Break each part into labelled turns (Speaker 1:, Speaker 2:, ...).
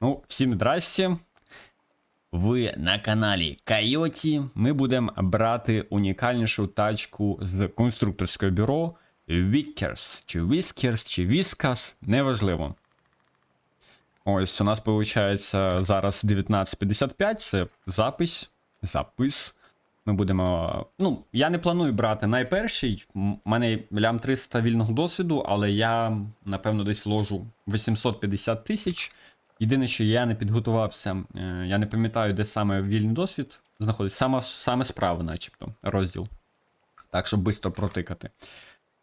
Speaker 1: Ну, всім здрасте. Ви на каналі Кайоті. Ми будемо брати унікальнішу тачку з конструкторського бюро Vickers, чи Whiskers, чи Whiskas, неважливо. Ось у нас виходить зараз 19.55, це запис. Запис. Ми будемо. Ну, я не планую брати найперший. У мене лям 300 вільного досвіду, але я, напевно, десь ложу 850 тисяч. Єдине, що я не підготувався, е, я не пам'ятаю, де саме вільний досвід знаходиться. Саме, саме справа, начебто, розділ. Так, щоб швидко протикати.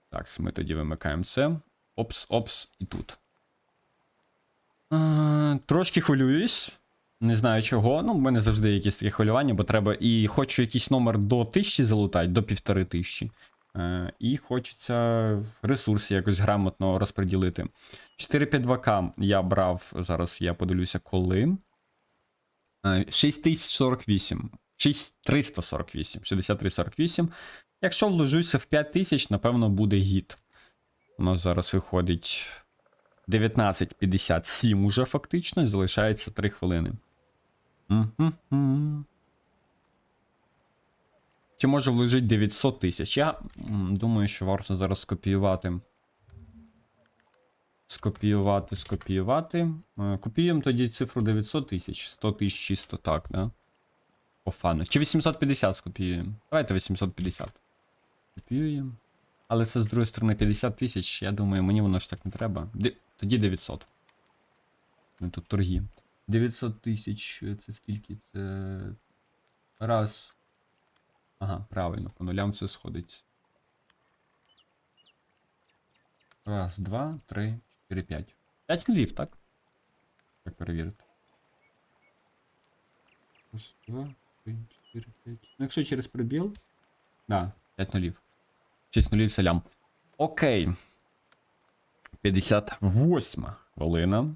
Speaker 1: Так, ми тоді вимикаємо це. Опс, опс, і тут. Е, трошки хвилююсь. Не знаю чого. Ну, в мене завжди якісь такі хвилювання, бо треба. І хочу якийсь номер до 1000 залутати, до 1500. Е, і хочеться ресурси якось грамотно розподілити. 452К я брав, зараз я подивлюся, коли. Е, 6048. 6348. 6348. Якщо вложуся в 5000, напевно, буде гід. У нас зараз виходить 19.57 уже фактично, залишається 3 хвилини. Чи може вложити 900 тисяч? Я думаю, що варто зараз скопіювати. Скопіювати, скопіювати. Е, Копіюємо тоді цифру 900 тисяч. 100 тисяч чисто так, да? По фану. Чи 850 скопіюємо? Давайте 850. Копіюємо. Але це з другої сторони 50 тисяч. Я думаю, мені воно ж так не треба. Тоді 900. Ну, Тут торги. 900 тисяч. Це скільки? Це. Раз. Ага, правильно, по нулям все сходить. Раз, два, три, чотири, п'ять. П'ять нулів, так? Так перевірити. Раз, два, три, чотири, п'ять. Ну, якщо через прибіл. Да, 5 нулів. 6 нулів селям. Окей. 58 хвилина.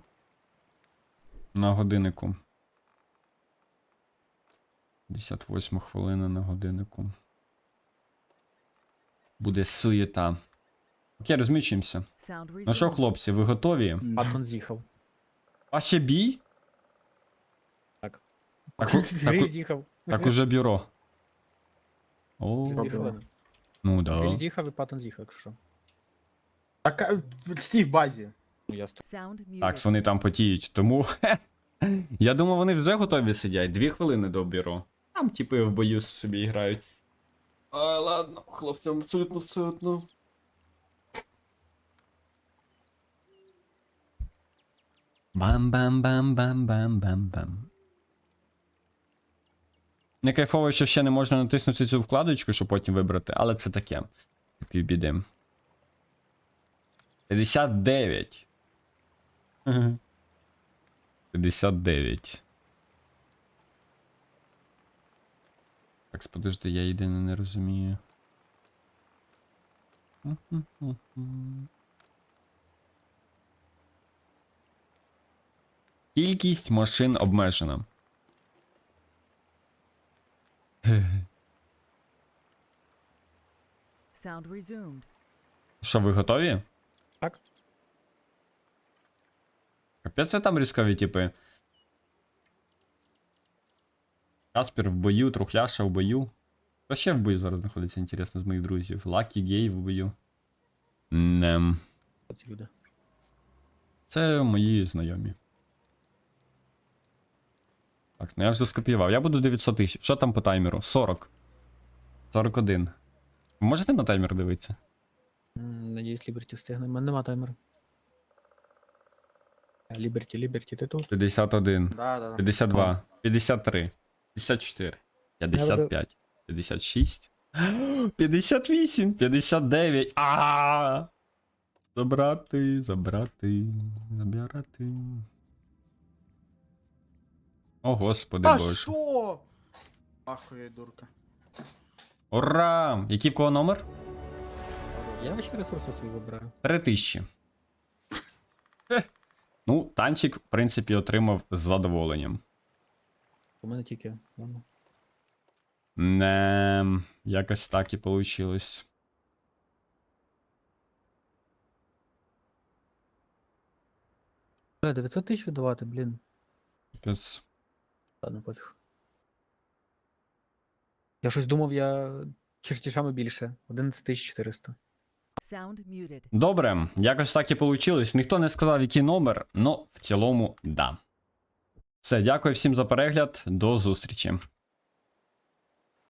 Speaker 1: На годиннику. 58 хвилина на годиннику. Буде суєта. Окей, розмічуємося. Ну що, хлопці, ви готові?
Speaker 2: Паттон з'їхав.
Speaker 1: А ще бій?
Speaker 2: Так.
Speaker 1: Так, у- так,
Speaker 2: Гриль
Speaker 1: у-
Speaker 2: з'їхав.
Speaker 1: так уже бюро. О,
Speaker 2: Через дві хвилини.
Speaker 1: ну
Speaker 2: Гриль
Speaker 1: да.
Speaker 2: з'їхав і Паттон з'їхав, якщо що.
Speaker 3: Так, а, стій в базі.
Speaker 2: Ну.
Speaker 1: Так, вони там потіють, тому. Я думав, вони вже готові сидять. Дві хвилини до бюро. Там типи в бою собі грають. А, ладно, хлопцям абсолютно все одно. Бам-бам-бам-бам-бам-бам-бам. Не кайфово, що ще не можна натиснути цю вкладочку, щоб потім вибрати, але це таке. Півбіди. 59. 59. Так, подожди, я єдине не розумію. Кількість машин обмежена.
Speaker 4: Sound resumed.
Speaker 1: Що, ви готові?
Speaker 2: Так.
Speaker 1: Капець це там різкові типи. Каспер в бою, Трухляша в бою. Хто ще в бою зараз знаходиться, інтересно, з моїх друзів? Лакі Гей в бою. Нем. Це мої знайомі. Так, ну я вже скопіював. Я буду 900 тисяч. Що там по таймеру? 40. 41. Можете на таймер дивитися?
Speaker 2: Надіюсь, Ліберті встигне. У мене нема таймеру. Ліберті, Ліберті, ти тут?
Speaker 1: 51.
Speaker 3: Да, да, да.
Speaker 1: 52, 53, 54, 55, 56, 58, 59. А! Забрати, забрати, забирати. О, господи
Speaker 3: А
Speaker 1: боже.
Speaker 3: що? Ахує, дурка.
Speaker 1: Ура! Який в кого номер?
Speaker 2: Я ще ресурси свої вибираю.
Speaker 1: 3000. Ну, танчик, в принципі, отримав з задоволенням.
Speaker 2: У мене тільки.
Speaker 1: Не, якось так і вийшло.
Speaker 2: Бля, 900 тисяч видавати, блін.
Speaker 1: Капець.
Speaker 2: Ладно, пофіг. Я щось думав, я чертішами більше.
Speaker 4: 11 400.
Speaker 1: Добре, якось так і вийшло. Ніхто не сказав, який номер, але в цілому, да. Все, дякую всім за перегляд. До зустрічі.